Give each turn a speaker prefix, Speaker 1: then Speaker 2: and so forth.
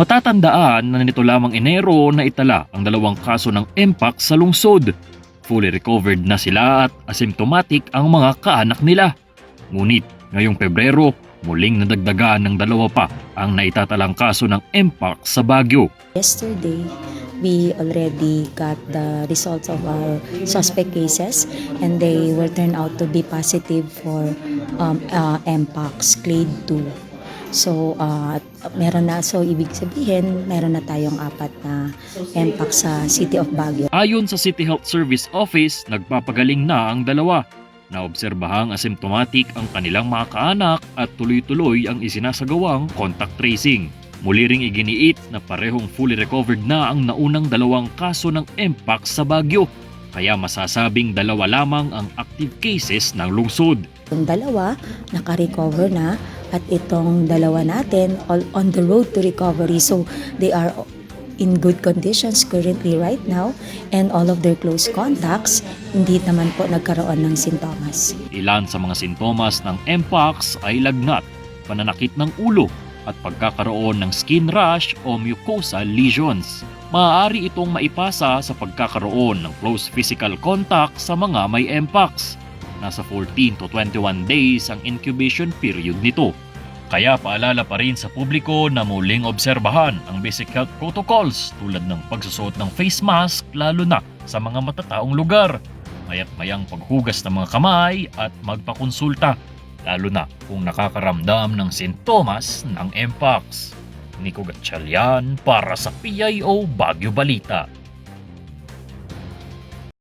Speaker 1: Matatandaan na nito lamang Enero na itala ang dalawang kaso ng MPAX sa lungsod. Fully recovered na sila at asymptomatic ang mga kaanak nila. Ngunit ngayong Pebrero, muling nadagdagan ng dalawa pa ang naitatalang kaso ng MPAX sa Baguio.
Speaker 2: Yesterday, we already got the results of our suspect cases and they will turn out to be positive for um, uh, MPOX, clade 2. So, uh, meron na, so ibig sabihin, meron na tayong apat na MPOX sa City of Baguio.
Speaker 1: Ayon sa City Health Service Office, nagpapagaling na ang dalawa. Naobserbahang asymptomatic ang kanilang mga kaanak at tuloy-tuloy ang isinasagawang contact tracing. Muli ring iginiit na parehong fully recovered na ang naunang dalawang kaso ng MPAX sa Baguio. Kaya masasabing dalawa lamang ang active cases ng lungsod.
Speaker 2: Yung dalawa, naka-recover na at itong dalawa natin, all on the road to recovery. So, they are in good conditions currently right now and all of their close contacts hindi naman po nagkaroon ng sintomas.
Speaker 1: Ilan sa mga sintomas ng MPOX ay lagnat, pananakit ng ulo at pagkakaroon ng skin rash o mucosal lesions. Maaari itong maipasa sa pagkakaroon ng close physical contact sa mga may MPOX. Nasa 14 to 21 days ang incubation period nito. Kaya paalala pa rin sa publiko na muling obserbahan ang basic health protocols tulad ng pagsusuot ng face mask lalo na sa mga matataong lugar mayat mayang paghugas ng mga kamay at magpakonsulta, lalo na kung nakakaramdam ng sintomas ng MPOX. Nico Gatchalian para sa PIO Bagyo Balita.